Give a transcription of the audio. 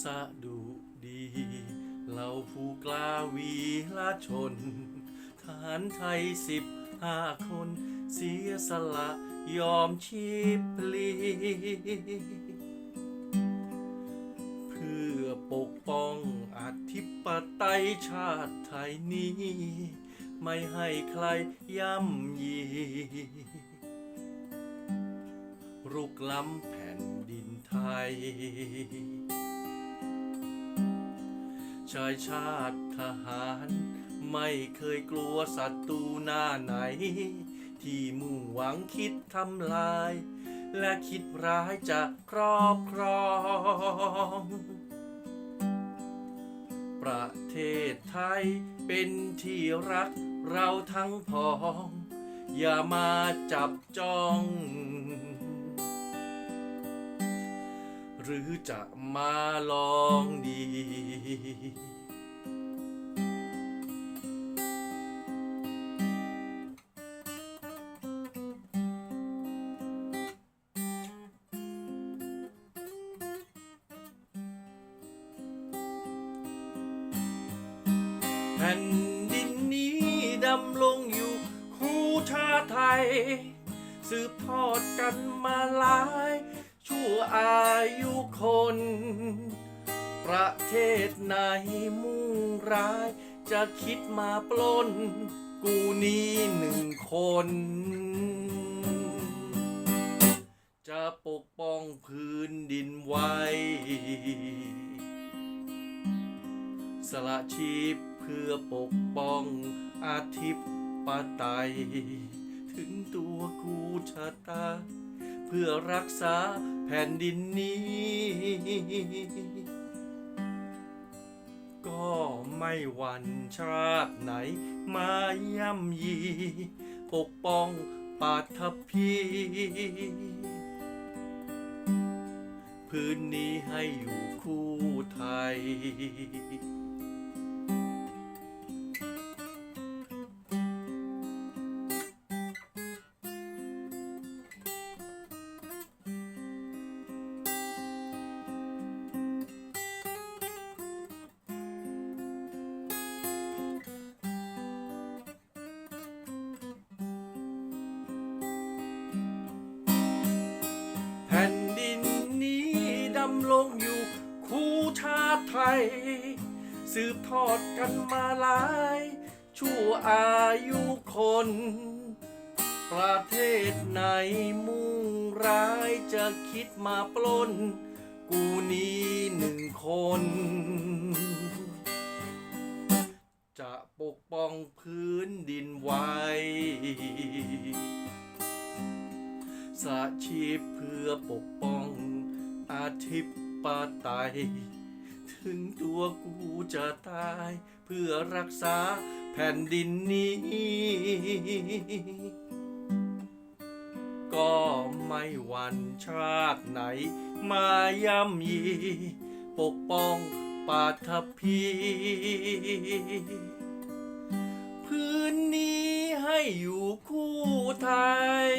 สะดุดีเราผู้กล้าวีละชนทหารไทยสิบห้าคน เสียสละยอมชีพลีเพื่อปกป้องอธิปไตยชาติไทยนี้ ไม่ให้ใครย่ำยีรุกล้ำแผ่นดินไทย ชายชาติทหาร ไม่เคยกลัวศัตรูหน้าไหน ที่มุ่งหวังคิดทำลาย และคิดร้ายจะครอบครอง ประเทศไทยเป็นที่รักเราทั้งพ้อง อย่ามาจับจ้อง หรือจะมาลองดี ผ่นดินนี้ดำลงอยู่คู่ชาไทย สืบทอดกันมาหลาย ชั่วอายุคน ประเทศไหนมุ่งร้าย จะคิดมาปล้น กูนี้หนึ่งคน จะปกป้องพื้นดินไว้ สละชีพ เพื่อปกป้องอาทิปไตย ถึงตัวกูชะตา เพื่อรักษาแผ่นดินนี้ ก็ไม่หวั่นชาติไหนมาย่ำยี ปกป้องปาฐพีพื้นนี้ให้อยู่คู่ไทยำลงอยู่คู่ชาติไทย สืบทอดกันมาหลาย ชั่วอายุคน ประเทศไหนมุ่งร้ายจะคิดมาปล้น กูนี้หนึ่งคน จะปกป้องพื้นดินไว้สาชีพเพื่อปกป้อง อาทิปไตย ถึงตัวกูจะตาย เพื่อรักษาแผ่นดินนี้ ก็ไม่วันชาติไหน มาย่ำยี ปกป้องปาฐพี พื้นนี้ให้อยู่คู่ไทย